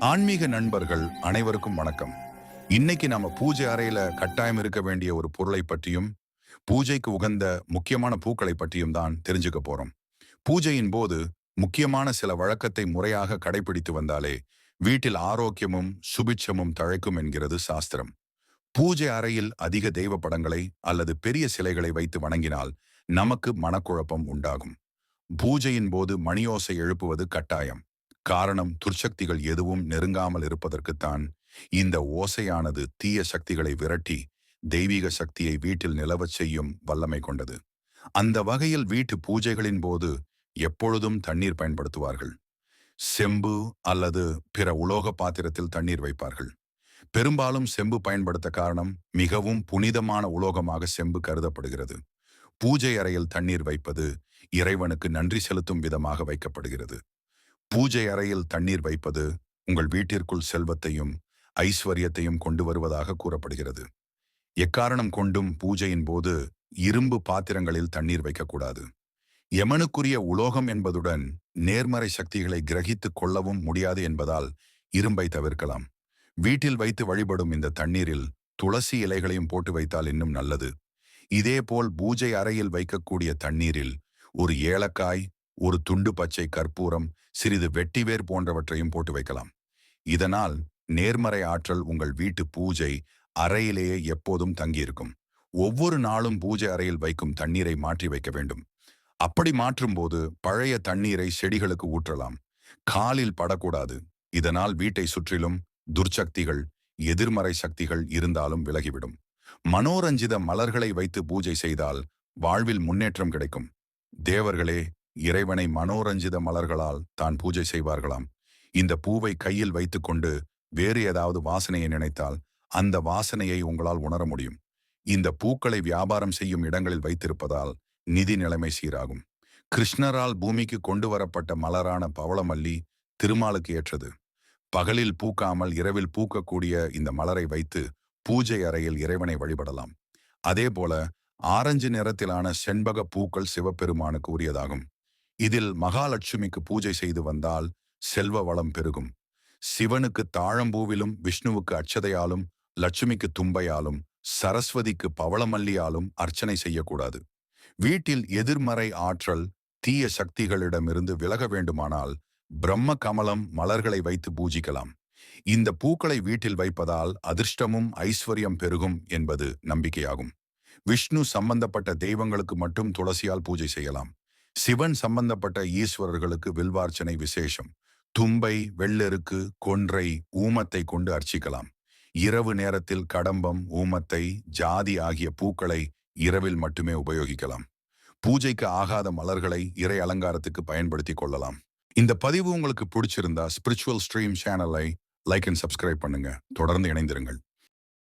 ஆன்மீக நண்பர்கள் அனைவருக்கும் வணக்கம். இன்னைக்கு நாம பூஜை அறையில கட்டாயம் இருக்க வேண்டிய ஒரு பொருளை பற்றியும் பூஜைக்கு உகந்த முக்கியமான பூக்களை பற்றியும் தான் தெரிஞ்சுக்க போறோம். பூஜையின் போது முக்கியமான சில வழக்கத்தை முறையாக கடைபிடித்து வந்தாலே வீட்டில் ஆரோக்கியமும் சுபிட்சமும் தழைக்கும் என்கிறது சாஸ்திரம். பூஜை அறையில் அதிக தெய்வ படங்களை அல்லது பெரிய சிலைகளை வைத்து வணங்கினால் நமக்கு மனக்குழப்பம் உண்டாகும். பூஜையின் போது மணியோசை எழுப்புவது கட்டாயம். காரணம் துர்சக்திகள் எதுவும் நெருங்காமல் இருப்பதற்குத்தான் இந்த ஓசையானது தீய சக்திகளை விரட்டி தெய்வீக சக்தியை வீட்டில் நிலவச் செய்யும் வல்லமை கொண்டது. அந்த வகையில் வீட்டு பூஜைகளின் போது எப்பொழுதும் தண்ணீர் பயன்படுத்துவார்கள். செம்பு அல்லது பிற உலோக பாத்திரத்தில் தண்ணீர் வைப்பார்கள். பெரும்பாலும் செம்பு பயன்படுத்த காரணம் மிகவும் புனிதமான உலோகமாக செம்பு கருதப்படுகிறது. பூஜை அறையில் தண்ணீர் வைப்பது இறைவனுக்கு நன்றி செலுத்தும் விதமாக வைக்கப்படுகிறது. பூஜை அறையில் தண்ணீர் வைப்பது உங்கள் வீட்டிற்குள் செல்வத்தையும் ஐஸ்வர்யத்தையும் கொண்டு வருவதாக கூறப்படுகிறது. எக்காரணம் கொண்டும் பூஜையின் போது இரும்பு பாத்திரங்களில் தண்ணீர் வைக்கக்கூடாது. யமனுக்குரிய உலோகம் என்பதுடன் நேர்மறை சக்திகளை கிரகித்துக் கொள்ளவும் முடியாது என்பதால் இரும்பை தவிர்க்கலாம். வீட்டில் வைத்து வழிபடும் இந்த தண்ணீரில் துளசி இலைகளையும் போட்டு வைத்தால் இன்னும் நல்லது. இதேபோல் பூஜை அறையில் வைக்கக்கூடிய தண்ணீரில் ஒரு ஏலக்காய் ஒரு துண்டு பச்சை கற்பூரம் சிறிது வெட்டிவேர் போன்றவற்றையும் போட்டு வைக்கலாம். இதனால் நேர்மறை ஆற்றல் உங்கள் வீட்டு பூஜை அறையிலேயே எப்போதும் தங்கியிருக்கும். ஒவ்வொரு நாளும் பூஜை அறையில் வைக்கும் தண்ணீரை மாற்றி வைக்க வேண்டும். அப்படி மாற்றும்போது பழைய தண்ணீரை செடிகளுக்கு ஊற்றலாம். காலில் படக்கூடாது. இதனால் வீட்டை சுற்றிலும் துர்ச்சக்திகள் எதிர்மறை சக்திகள் இருந்தாலும் விலகிவிடும். மனோரஞ்சித மலர்களை வைத்து பூஜை செய்தால் வாழ்வில் முன்னேற்றம் கிடைக்கும். தேவர்களே இறைவனை மனோரஞ்சித மலர்களால் தான் பூஜை செய்வார்களாம். இந்த பூவை கையில் வைத்துக்கொண்டு வேறு ஏதாவது வாசனையை நினைத்தால் அந்த வாசனையை உங்களால் உணர முடியும். இந்த பூக்களை வியாபாரம் செய்யும் இடங்களில் வைத்திருப்பதால் நிதி நிலைமை சீராகும். கிருஷ்ணரால் பூமிக்கு கொண்டு வரப்பட்ட மலரான பவளமல்லி திருமாலுக்கு ஏற்றது. பகலில் பூக்காமல் இரவில் பூக்கக்கூடிய இந்த மலரை வைத்து பூஜை அறையில் இறைவனை வழிபடலாம். அதேபோல ஆரஞ்சு நிறத்திலான செண்பக பூக்கள் சிவபெருமானுக்கு உரியதாகும். இதில் மகாலட்சுமிக்கு பூஜை செய்து வந்தால் செல்வ வளம் பெருகும். சிவனுக்கு தாழம்பூவிலும் விஷ்ணுவுக்கு அச்சதையாலும் லட்சுமிக்கு தும்பையாலும் சரஸ்வதிக்கு பவளமல்லியாலும் அர்ச்சனை செய்யக்கூடாது. வீட்டில் எதிர்மறை ஆற்றல் தீய சக்திகளிடமிருந்து விலக வேண்டுமானால் பிரம்ம கமலம் மலர்களை வைத்து பூஜிக்கலாம். இந்த பூக்களை வீட்டில் வைப்பதால் அதிர்ஷ்டமும் ஐஸ்வர்யம் பெருகும் என்பது நம்பிக்கையாகும். விஷ்ணு சம்பந்தப்பட்ட தெய்வங்களுக்கு மட்டும் துளசியால் பூஜை செய்யலாம். சிவன் சம்பந்தப்பட்ட ஈஸ்வரர்களுக்கு வில்வார்ச்சனை விசேஷம். தும்பை வெள்ளெருக்கு கொன்றை ஊமத்தை கொண்டு அர்ச்சிக்கலாம். இரவு நேரத்தில் கடம்பம் ஊமத்தை ஜாதி ஆகிய பூக்களை இரவில் மட்டுமே உபயோகிக்கலாம். பூஜைக்கு ஆகாத மலர்களை இறை அலங்காரத்துக்கு பயன்படுத்தி கொள்ளலாம். இந்த பதிவு உங்களுக்கு பிடிச்சிருந்தா ஸ்பிரிச்சுவல் ஸ்ட்ரீம் சேனலை லைக் அண்ட் சப்ஸ்கிரைப் பண்ணுங்க. தொடர்ந்து இணைந்திருங்கள்.